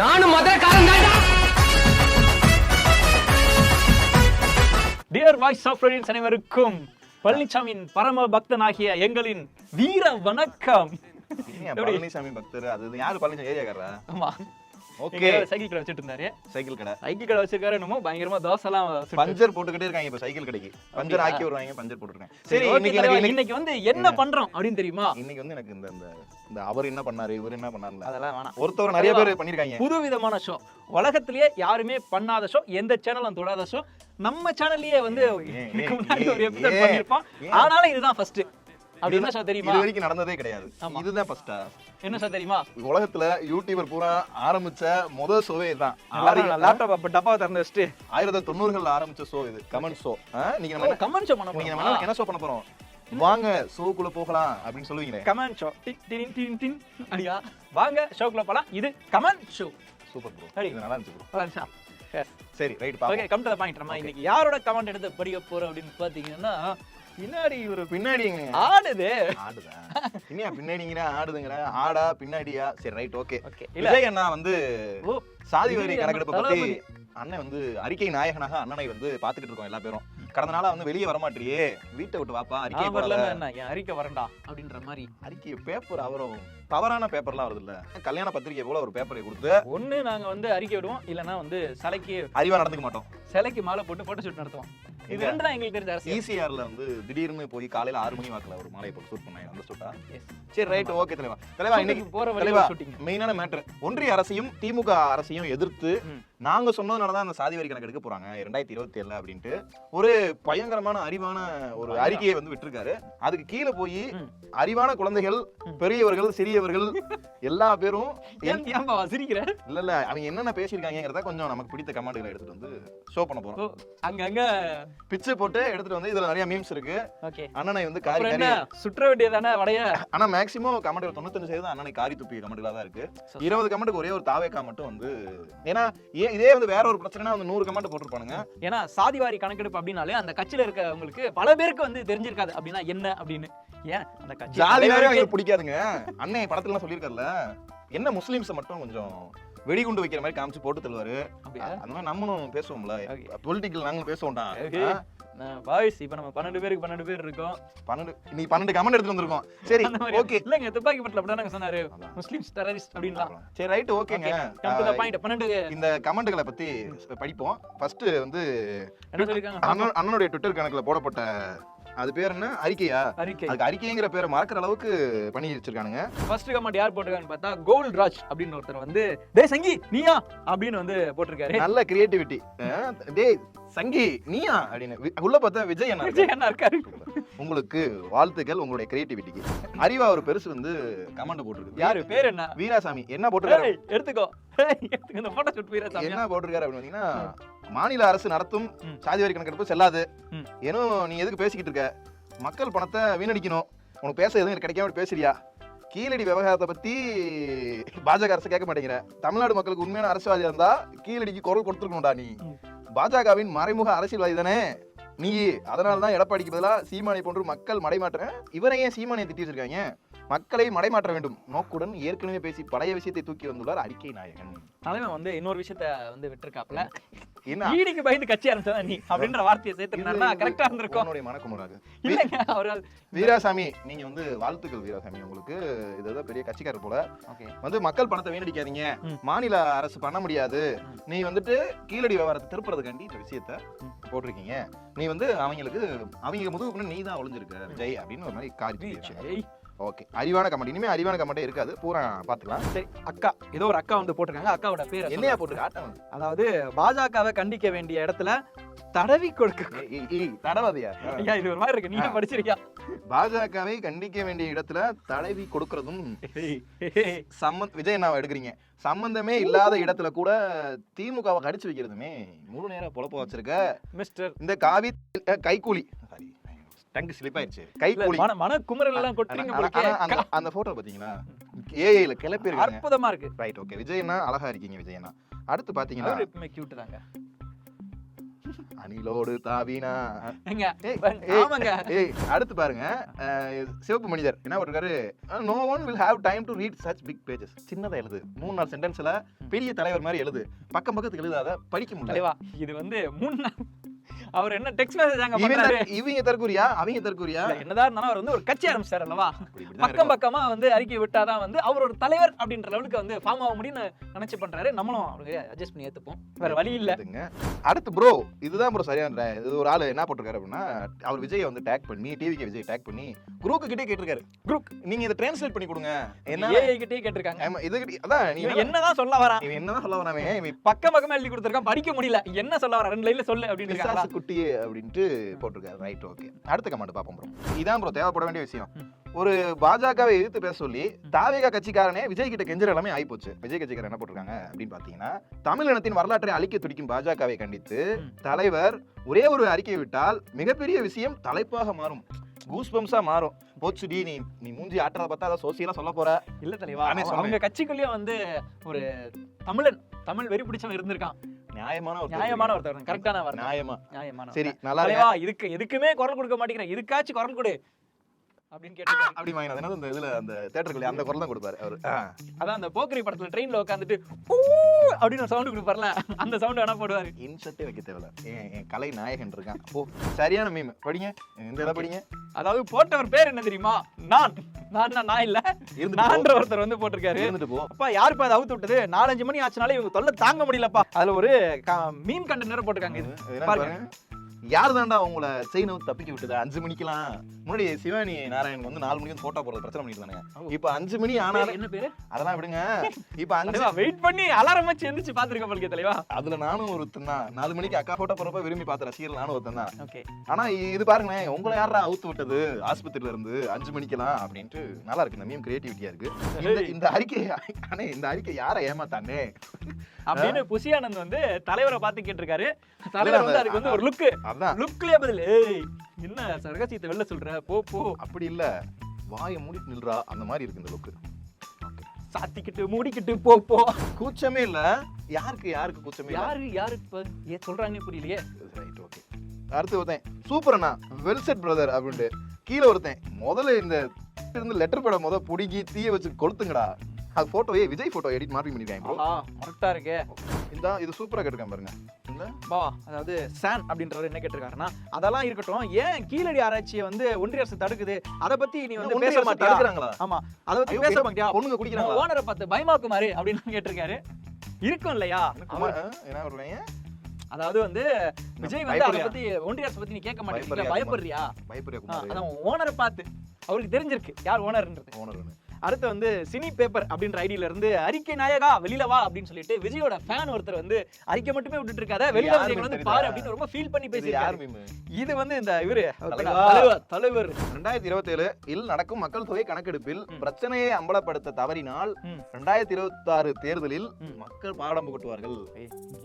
நானும் மதுரக்காரன் தான்டா. Dear voice of radians அனைவருக்கும் பழனிசாமியின் பரம பக்தனாகிய எங்களின் வீர வணக்கம். பழனிசாமி பக்தர்? அது யாரு பழனிசாமி ஏரியாக்காரா ஆமா. ஓகே. சைக்கிள் கடை வச்சுட்டு இருந்தாரு. சைக்கிள் கடை. சைக்கிள் கடை வச்சிருக்காரு என்னமோ பயங்கரமா தோசை எல்லாம் சுட்டு- பஞ்சர் போட்டுக்கிட்டே இருக்காங்க இப்ப சைக்கிள் கடைக்கு. பஞ்சர் ஆக்கி வருவாங்க பஞ்சர் போட்டுருக்காங்க. சரி இன்னைக்கு இன்னைக்கு வந்து என்ன பண்றோம் அப்படின்னு தெரியுமா? இன்னைக்கு வந்து எனக்கு இந்த இந்த இந்த அவர் என்ன பண்ணாரு இவர் என்ன பண்ணாருல அதெல்லாம் வேணாம். ஒருத்தவர் நிறைய பேர் பண்ணிருக்காங்க. புது விதமான ஷோ உலகத்திலேயே யாருமே பண்ணாத ஷோ எந்த சேனலும் தொடாத ஷோ நம்ம சேனல்லயே வந்து இதுக்கு முன்னாடி ஒரு எபிசோட் பண்ணிருப்போம்? ஆனாலும் இதுதான் ஃபர்ஸ்ட் அப்படி என்ன ஷோ தெரியுமா? இது வரைக்கும் நடந்ததே கிடையாது. இதுதான் ஃபர்ஸ்டா என்ன ஷோ தெரியுமா? உலகத்துல யூடியூபர் பூரா ஆரம்பிச்ச முதல் ஷோவே தான் லேப்டாப் அப்ப டப்பாவை திறந்து வச்சுட்டு. ஆயிரத்தி தொண்ணூறுகள்ல ஆரம்பிச்ச ஷோ இது கமெண்ட் ஷோ நீங்க நம்ம கமெண்ட் ஷோ பண்ண போறோமா நம்ம என்ன ஷோ பண்ண போறோம்? வாங்க ஷோக்குள்ள போகலாம் அப்படின்னு சொல்லுவீங்களே. கமெண்ட் ஷோ டின் டின் டின் டின் அடியா வாங்க ஷோக்குள்ள போலாம். இது கமெண்ட் ஷோ சூப்பர் ப்ரோ சரி. இது நல்லா இருந்துச்சு ப்ரோ சரி. Right okay come to the point நம்ம இன்னைக்கு யாரோட கமெண்ட் எடுத்து படிக்க போறோம் அப்படின்னு பாத்தீங்கன்னா பின்னாடி ஒரு பின்னாடி ஆடுது. ஆடுதா? இன்னியா பின்னாடிங்கிற ஆடுதுங்கிற? ஆடா பின்னாடியா? சரி ரைட் ஓகே விஜய் அண்ணா வந்து சாதி வரி கணக்கெடுப்பை பத்தி. அண்ணன் வந்து அறிக்கை நாயகனாக அண்ணனை வந்து பாத்துக்கிட்டு இருக்கோம் எல்லா பேரும். கடந்த நாளா வந்து வெளியே வரமாட்டியே. வீட்டை விட்டு வாப்பா அறிக்கை. வரல என்ன? என் அறிக்கை வரண்டா? அப்படின்ற மாதிரி. அறிக்கை பேப்பர் அவரும் தவறான பேப்பர்லாம் வருது இல்ல கல்யாண பத்திரிக்கை போல ஒரு பேப்பரை கொடுத்து ஒண்ணு நாங்க வந்து அறிக்கை விடுவோம் இல்லனா வந்து சிலைக்கு அறிவா நடந்துக்க மாட்டோம். சிலைக்கு மாலை போட்டு போட்டோ ஷூட் நடத்துவோம். இது? ரெண்டு தான் எங்களுக்கு தெரிஞ்ச ஈசிஆர்ல வந்து திடீர்னு போய் காலையில ஆறு மணி வாக்குல ஒரு மாலையை போட்டு ஷூட் பண்ணாங்க அந்த ஷூட்டா. சரி ரைட் ஓகே தலைவா. தலைவா இன்னைக்கு போற தலைவா மெயினான மேட்டர் ஒன்றிய அரசையும் திமுக அரசையும் எதிர்த்து. நாங்க சொன்னதுனால தான் அந்த சாதி வரி கணக்கு எடுக்க போறாங்க. ரெண்டாயிரத்தி இருபத்தி ஏழுல அப்படின்ட்டு. ஒரு பயங்கரமான அறிவான ஒரு. அறிக்கையை வந்து விட்டிருக்காரு. அதுக்கு கீழே போய். அறிவான குழந்தைகள். பெரியவர்கள் சிறியவர்கள் எல்லா பேரும் சிரிக்கிற இல்ல இல்ல. அவங்க என்னென்ன பேசியிருக்காங்கிறத கொஞ்சம் நமக்கு பிடித்த கமெண்ட்களை எடுத்துட்டு வந்து ஷோ பண்ண போறோம். அங்கங்க பிச்சு போட்டு எடுத்துட்டு வந்து இதுல நிறைய மீம்ஸ் இருக்கு. அண்ணனை வந்து காரி சுற்ற வேண்டியதானே வடைய? ஆனா மேக்ஸிமம் கமெண்ட்கள் தொண்ணூத்தஞ்சு சதவீதம் அண்ணனை காரி துப்பிய கமெண்ட்களா தான் இருக்கு. இருபது கமெண்ட்டுக்கு ஒரே ஒரு தாவேக்கா மட்டும் வந்து ஏன்னா ஏன் இதே வந்து வேற ஒரு பிரச்சனைனா வந்து நூறு கமெண்ட் போட்டிருப்பானுங்க. ஏன்னா சாதிவாரி கணக்கெடுப்பு அப்படின்னாலே அந்த கட்சியில இருக்கவங்களுக்கு பல பேருக்கு வந்து தெரிஞ்சிருக்காது அப்படின்னா என்ன? அப்படின்னு. ஏன்? அந்த கட்சி ஜாதி பிடிக்காதுங்க. அண்ணன் படத்துல எல்லாம் சொல்லியிருக்காருல்ல என்ன முஸ்லிம்ஸை மட்டும் கொஞ்சம் வெடிகுண்டு வைக்கிற மாதிரி காமிச்சு போட்டு அப்படியா? அந்த மாதிரி நம்மளும் பேசுவோம்ல. பொலிட்டிக்கல் நாங்களும் பேசுவோம்டா பாய்ஸ் இப்ப நம்ம பன்னெண்டு பேருக்கு பன்னெண்டு பேர் இருக்கோம். பன்னெண்டு நீ பன்னெண்டு கமெண்ட் எடுத்து வந்திருக்கோம். சரி ஓகே இல்லங்க துப்பாக்கி பட்டில அப்படிதான் சொன்னாரு. அதான். முஸ்லிம்ஸ் டெரரிஸ்ட் அப்படின்லாம். சரி ரைட் ஓகேங்க பாயிண்ட் பன்னெண்டு. இந்த கமெண்ட்களை பத்தி படிப்போம். ஃபர்ஸ்ட் வந்து அண்ணனுடைய ட்விட்டர் கணக்குல போடப்பட்ட அது பேர் என்ன? அறிக்கையா? அறிக்கை. அதுக்கு அறிக்கைங்கிற பேரை மறக்கிற அளவுக்கு பண்ணி வச்சிருக்கானுங்க. ஃபர்ஸ்ட் கமெண்ட் யார் போட்டிருக்கான்னு பார்த்தா கோல்ட் ராஜ் அப்படின்னு ஒருத்தர் வந்து டேய் சங்கி நீயா? அப்படின்னு வந்து போட்டிருக்காரு. நல்ல கிரியேட்டிவிட்டி டேய் சங்கி நீயா? அப்படின்னு. உள்ள பார்த்தா விஜய் அண்ணா விஜய். என்ன இருக்காரு. உங்களுக்கு வாழ்த்துக்கள் உங்களுடைய கிரியேட்டிவிட்டிக்கு அறிவா ஒரு பெருசு வந்து கமெண்ட் போட்டிருக்கு யாரு? பேர் என்ன? வீராசாமி. என்ன போட்டிருக்காரு? எடுத்துக்கோ. இந்த போட்டோ ஷூட் வீரா சாமி என்ன போட்டிருக்காரு அப்படின்னு பாத்தீங்கன்னா மாநில அரசு நடத்தும். சாதி வரி கணக்கெடுப்பு செல்லாது. ம். ஏனோ நீ எதுக்கு பேசிக்கிட்டு இருக்க? மக்கள் பணத்தை வீணடிக்கணும். உனக்கு பேச எதுவும் கிடைக்காம பேசுறியா? கீழடி விவகாரத்தை பத்தி பாஜக அரசு கேட்க மாட்டேங்கிற. தமிழ்நாடு மக்களுக்கு உண்மையான அரசியல்வாதியா இருந்தா கீழடிக்கு குரல் கொடுத்துருக்கணும்டா நீ. பாஜகவின் மறைமுக அரசியல்வாதி தானே? நீ அதனால தான் எடப்பாடிக்கு பதிலாக சீமானை போன்று மக்கள் மடைமாற்ற இவரை ஏன் சீமானை திட்டி வச்சிருக்காங்க? மக்களை மடைமாற்ற வேண்டும். நோக்குடன் ஏற்கனவே பேசி பழைய விஷயத்தை தூக்கி வந்துள்ளார் அறிக்கை நாயகன். தலைவன் வந்து இன்னொரு விஷயத்த வந்து விட்டுருக்காப்ல ஈடிக்கு பயந்து கட்சி ஆரம்பிச்சதா நீ? அப்படின்ற வார்த்தையை சேர்த்துருந்தா கரெக்டா இருந்திருக்கும். உன்னுடைய இல்லைங்க அவரால் வீராசாமி நீங்க வந்து வாழ்த்துக்கள் வீராசாமி. உங்களுக்கு இதுதான் பெரிய கட்சிக்காரர் போல. வந்து மக்கள் பணத்தை வீணடிக்காதீங்க. மாநில அரசு பண்ண முடியாது. நீ வந்துட்டு கீழடி விவகாரத்தை திருப்புறதுக்காண்டி இந்த விஷயத்த. போட்டிருக்கீங்க. நீ வந்து அவங்களுக்கு அவங்க முதுகுக்கு நீ தான் ஒளிஞ்சிருக்க விஜய் அப்படின்னு ஒரு மாதிரி காரி ஓகே. அறிவான கமெண்ட். இனிமே அறிவான கமெண்டே இருக்காது. பூரா பாத்துக்கலாம் சரி அக்கா. ஏதோ ஒரு அக்கா வந்து போட்டிருக்காங்க. அக்காவோட பேர் என்னையா போட்டு காட்டம் அதாவது பாஜகவை கண்டிக்க வேண்டிய இடத்துல தடவி கொடுக்க தடவாதியா? ஐயா இது ஒரு மாதிரி இருக்கு. நீங்க. படிச்சிருக்கியா? பாஜகவை கண்டிக்க வேண்டிய இடத்துல தடவி கொடுக்கறதும் சம்மந்த் விஜய் நான் எடுக்கிறீங்க. சம்பந்தமே இல்லாத இடத்துல கூட திமுகவை கடிச்சு வைக்கிறதுமே. முழு நேரம் பொழப்ப வச்சிருக்க. மிஸ்டர் இந்த காவி அஹ், கைக்கூலி சாரி. டங்கு ஸ்லிப் ஆயிடுச்சு கைக்கூலி மன மன குமரல் எல்லாம் கொட்டுறீங்க அந்த அந்த போட்டோ பாத்தீங்களா ஏஐல கிளப்பி இருக்காங்க. அற்புதமா இருக்கு. ரைட் ஓகே விஜயண்ணா அழகா இருக்கீங்க விஜயண்ணா அடுத்து பாத்தீங்கன்னா எப்பவுமே கியூட் தாங்க. அணிலோடு தாவினா. ஏய், அடுத்து பாருங்க. சிவப்பு மனிதர். என்ன போட்டிருக்காரு no one will have time to read such big pages சின்னதா எழுது. மூணு நாலு சென்டென்ஸ்ல பெரிய தலைவர் மாதிரி எழுது. பக்கம் பக்கத்துக்கு எழுதாத படிக்க முடியல. இது வந்து மூணு நாள் அவர் என்ன டெக்ஸ்ட் மெசேஜ் அங்க பண்றாரு? இவங்க தற்கூரியா? அவங்க தற்கூரியா? என்னதான் இருந்தாலும் அவர் வந்து ஒரு கட்சி ஆரம்பிச்சார் அல்லவா? பக்கம். பக்கமா வந்து அறிக்கை விட்டாதான் வந்து அவர் ஒரு தலைவர் அப்படின்ற லெவலுக்கு வந்து ஃபார்ம் ஆக முடியும்னு நினைச்சு பண்றாரு. நம்மளும் அவருக்கு அட்ஜஸ்ட் பண்ணி ஏத்துப்போம். வேற வழி இல்ல. அடுத்து ப்ரோ இதுதான் ப்ரோ சரியான இது. ஒரு ஆளு என்ன போட்டிருக்காரு அப்படின்னா அவர் விஜய் வந்து டேக் பண்ணி டிவிக்கு விஜய் டேக் பண்ணி குரூக்கு கிட்டே கேட்டிருக்காரு. குரூப் நீங்க இதை டிரான்ஸ்லேட் பண்ணி கொடுங்க. என்ன ஏஐ கிட்டே கேட்டிருக்காங்க. இது அதான் நீ என்னதான் சொல்ல வரான்? இவன் என்னதான் சொல்ல வராமே பக்கம் பக்கமா எழுதி கொடுத்திருக்கான் படிக்க முடியல. என்ன சொல்ல வரான்? ரெண்டு லைன்ல சொல்லு அப்படின்னு குட்டியே அப்படின்ட்டு போட்டிருக்காரு. ரைட் ஓகே அடுத்த கமெண்ட் பார்ப்போம் ப்ரோ இதான் ப்ரோ தேவைப்பட வேண்டிய விஷயம். ஒரு பாஜகவை எதிர்த்து பேச சொல்லி தாவேகா கட்சிக்காரனே விஜய் கிட்ட கெஞ்சர் எல்லாமே ஆயிப்போச்சு. விஜய் கட்சிக்காரன் என்ன போட்டிருக்காங்க அப்படின்னு பாத்தீங்கன்னா தமிழினத்தின் வரலாற்றை அழிக்க துடிக்கும் பாஜகவை கண்டித்து. தலைவர் ஒரே ஒரு அறிக்கை விட்டால் மிகப்பெரிய விஷயம் தலைப்பாக மாறும். கூஸ் பம்ஸா மாறும் போச்சுடி நீ நீ மூஞ்சி ஆட்டுறத பார்த்தா அதை சோசியலா சொல்ல போற? இல்ல தலைவா. அவங்க கட்சிக்குள்ளேயே வந்து ஒரு தமிழன் தமிழ் வெறி பிடிச்சவன் இருந்திருக்கான். நியாயமான ஒரு நியாயமான ஒருத்தர் கரெக்டான நியாயமா. நியாயமான சரி நல்லா இதுக்கு எதுக்குமே குரல் கொடுக்க மாட்டேங்கிறேன். இதுக்காச்சும் குரல் கொடு. அப்படின்னு கேட்டிருக்காரு. அப்படி வாங்கினது இதுல அந்த தேட்டருக்கு அந்த குரல் தான் கொடுப்பாரு அவரு. ஆ. அதான் அந்த போக்கரி படத்துல ட்ரெயின்ல உட்காந்துட்டு அப்படின்னு ஒரு சவுண்ட் கொடுப்பார்ல. அந்த சவுண்ட் வேணா போடுவாரு. இன்சர்ட்டே வைக்க தேவையில்ல. என் கலை நாயகன் இருக்கான். ஓ சரியான மீம் படிங்க. இந்த இதை படிங்க. அதாவது போட்டவர் பேர் என்ன தெரியுமா? நான். நான் நான் இல்ல. நான்ற ஒருத்தர் வந்து போட்டிருக்காரு. இருந்துட்டு போ. அப்பா யாருப்பா அதை அவுத்து விட்டது? நாலஞ்சு மணி ஆச்சுனாலே இவங்க தொல்லை தாங்க முடியலப்பா. அதுல ஒரு மீன் கண்டெய்னர் போட்டிருக்காங்க. இது பாருங்க. யார் தாண்டா உங்களை செயினை தப்பிக்க விட்டது? அஞ்சு மணிக்கெல்லாம். முன்னாடி சிவானி நாராயணன் வந்து நாலு மணிக்கு போட்டோ போடுறது பிரச்சனை பண்ணிட்டு. இப்ப அஞ்சு மணி ஆனாலும் என்ன பேரு? அதெல்லாம் விடுங்க. இப்ப அஞ்சு வெயிட் பண்ணி அலாரம் வச்சு எந்திரிச்சு பாத்துருக்க போலிக்க தலைவா. அதுல நானும் ஒருத்தன் தான். நாலு மணிக்கு அக்கா போட்டோ போறப்ப விரும்பி பார்த்த ரசிகர்கள் நானும் ஒருத்தன் தான். ஆனா இது பாருங்களேன் உங்களை யாரா அவுத்து விட்டது? ஆஸ்பத்திரியில இருந்து அஞ்சு மணிக்கெல்லாம் அப்படின்ட்டு நல்லா இருக்கு. இந்த மீம் கிரியேட்டிவிட்டியா இருக்கு. இந்த அறிக்கை அண்ணே இந்த அறிக்கை யாரை ஏமாத்தானே? அப்படின்னு புசியானந்த் வந்து தலைவரை பார்த்து கேட்டிருக்காரு. தலைவர் வந்து அதுக்கு வந்து ஒரு லுக்கு அதான். லுக்லயே பதில் ஏய் என்ன சரகசியத்தை வெளில சொல்ற? போ போ. அப்படி இல்ல. வாயை மூடிட்டு நில்றா. அந்த மாதிரி இருக்கு இந்த லுக்கு சாத்திக்கிட்டு மூடிக்கிட்டு போ போ. கூச்சமே இல்ல. யாருக்கு யாருக்கு கூச்சமே இல்ல? யாரு யாரு இப்ப? ஏன் சொல்றாங்கன்னு புரியலையே. ரைட் ஓகே அடுத்து ஒருத்தன் சூப்பர் அண்ணா வெல் செட் பிரதர் அப்படின்ட்டு. கீழே ஒருத்தன் முதல்ல இந்த இருந்து லெட்டர் படம் முத புடுங்கி தீய வச்சு கொளுத்துங்கடா. அது போட்டோ ஏ விஜய் போட்டோ எடிட் மார்க்கிங் பண்ணிருக்காங்க bro. ஆஹா கரெக்டா இருக்கே. இந்த இது சூப்பரா கேட்டிருக்கேன் பாருங்க. பா அதாவது சான் அப்படின்றவர் என்ன கேட்டிருக்காருன்னா அதெல்லாம் இருக்கட்டும் ஏன் கீழடி ஆராய்ச்சியை வந்து ஒன்றிய அரசு தடுக்குது? அத பத்தி நீ வந்து பேச தடுக்குறாங்களா? ஆமா. அத பத்தி பேச மாட்டியா? பொண்ணுங்க குடிக்கிறாங்களா? ஓனரை பார்த்து பயமாக்குமாரு அப்படின்னு கேட்டிருக்காரு. இருக்கும் இல்லையா? என்ன சொல்றீங்க அதாவது வந்து விஜய் வந்து அதை? பத்தி ஒன்றிய அரசு பத்தி நீ கேட்க மாட்டேங்கிற பயப்படுறியா, பயப்படுறியா? அதான் ஓனரை பார்த்து. அவருக்கு தெரிஞ்சிருக்கு யார் ஓனர்ன்றது. ஓனர் அடுத்து வந்து சினி பேப்பர் அப்படின்ற ஐடியில இருந்து அறிக்கை நாயகா வெளியில வா அப்படின்னு சொல்லிட்டு விஜயோட ஃபேன் ஒருத்தர் வந்து அறிக்கை மட்டுமே விட்டுட்டு இருக்காத வெளியில வந்து? பாரு அப்படின்னு ரொம்ப ஃபீல் பண்ணி மீம் இது வந்து இந்த இவரு தலைவா. தலைவர் ரெண்டாயிரத்தி இருபத்தி ஏழு இல் நடக்கும் மக்கள் தொகை கணக்கெடுப்பில். பிரச்சனையை அம்பலப்படுத்த தவறினால். ரெண்டாயிரத்தி இருபத்தி ஆறு தேர்தலில். மக்கள் பாடம் புகட்டுவார்கள்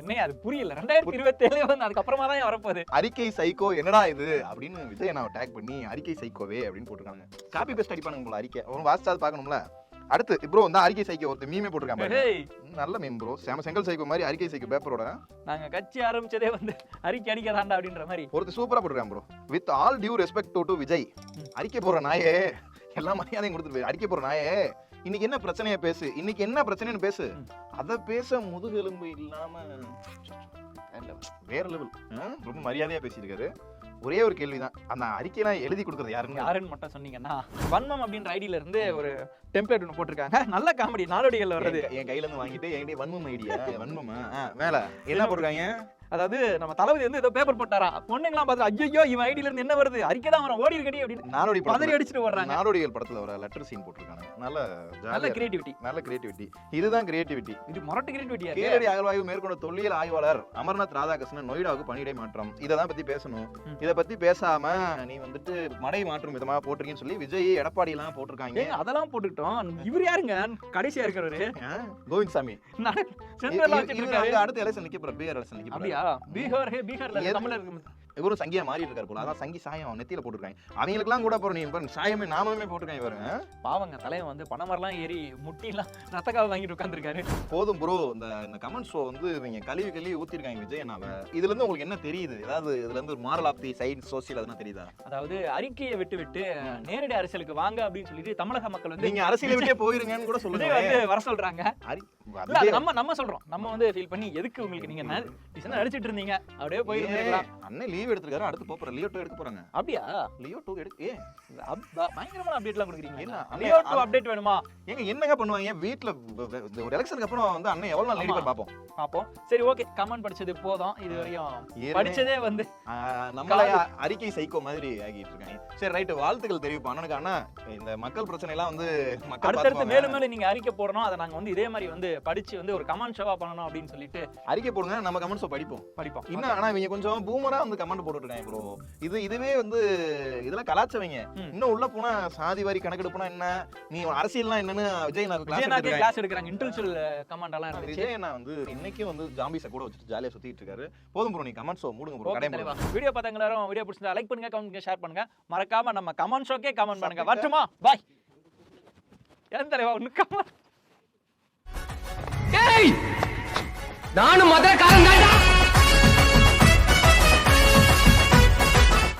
என்ன அது புரியல ரெண்டாயிரத்தி இருபத்தி ஏழு வந்து அதுக்கப்புறமா தான் வரப்போகுது அறிக்கை சைக்கோ என்னடா இது அப்படின்னு விஜய் நான் டேக் பண்ணி அறிக்கை சைக்கோவே அப்படின்னு போட்டிருக்காங்க காப்பி பேஸ்ட் அடிப்பானுங்க போல அறிக்கை வாசிச்சாது பார்க்கணும்ல? அடுத்து ப்ரோ வந்து அறிக்கை சைக்கோ ஒருத்தர் மீமே போட்டிருக்காங்க நல்ல மீம் ப்ரோ செம செங்கல் சைக்கோ மாதிரி அறிக்கை சைக்கோ பேப்பரோட நாங்க கட்சி ஆரம்பிச்சதே வந்து அறிக்கை அடிக்கதாண்டா அப்படின்ற மாதிரி. ஒருத்தர் சூப்பரா போட்டிருக்காங்க bro with all due respect to to Vijay. அறிக்கை போற நாயே எல்லா மரியாதையும் கொடுத்துட்டு போய் அறிக்கை போற நாயே இன்னைக்கு என்ன பிரச்சனையை பேசு? இன்னைக்கு என்ன பிரச்சனைன்னு பேசு. அத பேச முதுகெலும்பு இல்லாம வேற லெவல் ரொம்ப மரியாதையா பேசியிருக்காரு ஒரே ஒரு கேள்விதான். அந்த அறிக்கையெல்லாம் எழுதி கொடுக்கறது யாருன்னு யாருன்னு மட்டும் சொன்னீங்கன்னா வன்மம் அப்படின்ற ஐடியில இருந்து ஒரு டெம்ப்ளேட் ஒன்று போட்டிருக்காங்க. நல்ல காமெடி நாடோடிகள் வர்றது. என் கையில இருந்து வாங்கிட்டு என்கிட்ட வன்மம் ஐடியா வன்மமா? மேல என்ன? போட்டிருக்காங்க? அதாவது நம்ம தளபதி வந்து ஏதோ பேப்பர் போட்டாரா? பொண்ணுங்களாம் பார்த்து ஐயோ இவன் ஐடியில இருந்து என்ன வருது? அறிக்கை தான் வரும் ஓடி இருக்கடி அப்படின்னு நாடோடி பதறி அடிச்சுட்டு வர்றாங்க நாடோடிகள் படத்துல வர லெட்டர் சீன் போட்டிருக்காங்க. நல்ல நல்ல கிரியேட்டிவிட்டி நல்ல கிரியேட்டிவிட்டி இதுதான் கிரியேட்டிவிட்டி இது முரட்டு கிரியேட்டிவிட்டியா கீழடி அகழ்வாய்வு மேற்கொண்ட தொல்லியல் ஆய்வாளர் அமர்நாத் ராதாகிருஷ்ணன் நொய்டாவுக்கு பணியிடை மாற்றம். இதை தான் பத்தி பேசணும். இதை பத்தி பேசாம நீ வந்துட்டு மடை மாற்றும் விதமா போட்டிருக்கீங்கன்னு சொல்லி விஜய் எடப்பாடி எல்லாம் போட்டிருக்காங்க அதெல்லாம் போட்டுக்கிட்டோம். இவர் யாருங்க? கடைசியா இருக்கிறவரு. கோவிந்த் சாமி அடுத்த எலெக்ஷன் நிக்க போற பீகார் எலெக்ஷன் நிக்க பீகார் பீகார்ல தமிழர் இவரும் சங்கியா மாறிட்டு இருக்காரு போல அதான் சங்கி சாயம் நெத்தியில போட்டுருக்காங்க. அவங்களுக்குலாம் கூட அப்புறம் நீ பாருங்க சாயமே நாமமே போட்டிருக்காங்க பாருங்க பாவங்க தலைவன் வந்து பணமரெல்லாம் ஏறி முட்டிலாம் ரத்தக்காவை வாங்கிட்டு உட்காந்துருக்காரு போதும் ப்ரோ இந்த இந்த கமெண்ட் ஷோ வந்து இவங்க கழுவி கழுவி ஊத்திருக்காங்க விஜய் அண்ணாவை. இதுல இருந்து உங்களுக்கு என்ன தெரியுது? ஏதாவது இதுல இருந்து moral of the side social அதெல்லாம் தெரியுதா? அதாவது அறிக்கையை விட்டு விட்டு நேரடி அரசியலுக்கு வாங்க அப்படின்னு சொல்லிட்டு தமிழக மக்கள் வந்து நீங்க அரசியலை விட்டே போயிருங்கன்னு கூட சொல்லுங்க. வந்து வர சொல்றாங்க. நம்ம நம்ம சொல்றோம். நம்ம வந்து ஃபீல் பண்ணி எதுக்கு உங்களுக்கு நீங்க நடிச்சிட்டு இருந்தீங்க? அப்படியே போயிருந்தீங்களா? அண்ணன் லீவ் எடுத்திருக்காரு அடுத்து போற லியோ டூ எடுக்க போறாங்க. அப்படியா? லியோ டூ எடுக்க ஏ பயங்கரமான அப்டேட்லாம் கொடுக்குறீங்க. லியோ டூ அப்டேட் வேணுமா? ஏங்க என்னங்க பண்ணுவாங்க? வீட்ல வ- வ- இந்த ஒரு எலெக்ஷனுக்கு அப்புறம் வந்து அண்ணன் எவ்வளவு நாள். நடிப்பார் பாப்போம்? பாப்போம். சரி ஓகே கமெண்ட் படிச்சது போதும். இது வரையும் படிச்சதே வந்து நம்மள அறிக்கை சைக்கோ மாதிரி ஆகிட்டு இருக்காங்க. சரி ரைட்டு வாழ்த்துக்கள் தெரிவிப்போம். அண்ணனுக்கு அண்ணா இந்த மக்கள் பிரச்சனை எல்லாம் வந்து அடுத்தடுத்து. மேலும் மேலும் நீங்க அறிக்கை போடணும். அதை நாங்க வந்து இதே மாதிரி வந்து படிச்சு வந்து ஒரு கமெண்ட் ஷோவா பண்ணணும் அப்படின்னு சொல்லிட்டு அறிக்கை போடுங்க நம்ம கமெண்ட்ஸை படிப்போம். படிப்போம். இன்னும் ஆனா இவங்க கொஞ்சம் பூமரா வந்து கமெண்ட் போட்டுட்டு இருக்காங்க ப்ரோ இது இதுவே வந்து இதெல்லாம் கலாச்சவங்க. இன்னும் உள்ள போனா சாதி வாரி கணக்கெடுப்புனா என்ன? நீ அரசியல்லாம் என்னன்னு விஜய் நான் கிளாஸ் எடுக்கிறாங்க. இன்டெலிஜுவல் கமெண்ட் எல்லாம் இருந்துச்சு. விஜய் நான் வந்து இன்னைக்கும் வந்து ஜாம்பிஸை கூட வச்சுட்டு ஜாலியா சுத்திட்டு இருக்காரு. போதும் ப்ரோ நீ கமெண்ட்ஸ் மூடுங்க ப்ரோ ஓகே கடை தலைவா. வீடியோ பார்த்தவங்க எல்லாரும் வீடியோ பிடிச்சிருந்தா லைக் பண்ணுங்க கமெண்ட் பண்ணுங்க ஷேர் பண்ணுங்க. மறக்காம நம்ம கமெண்ட் ஷோக்கே கமெண்ட் பண்ணுங்க. வரட்டுமா? பாய் ஏன் தலைவா ஒண்ணு கமெண்ட் நானும் மதுரக்காரன் தான்டா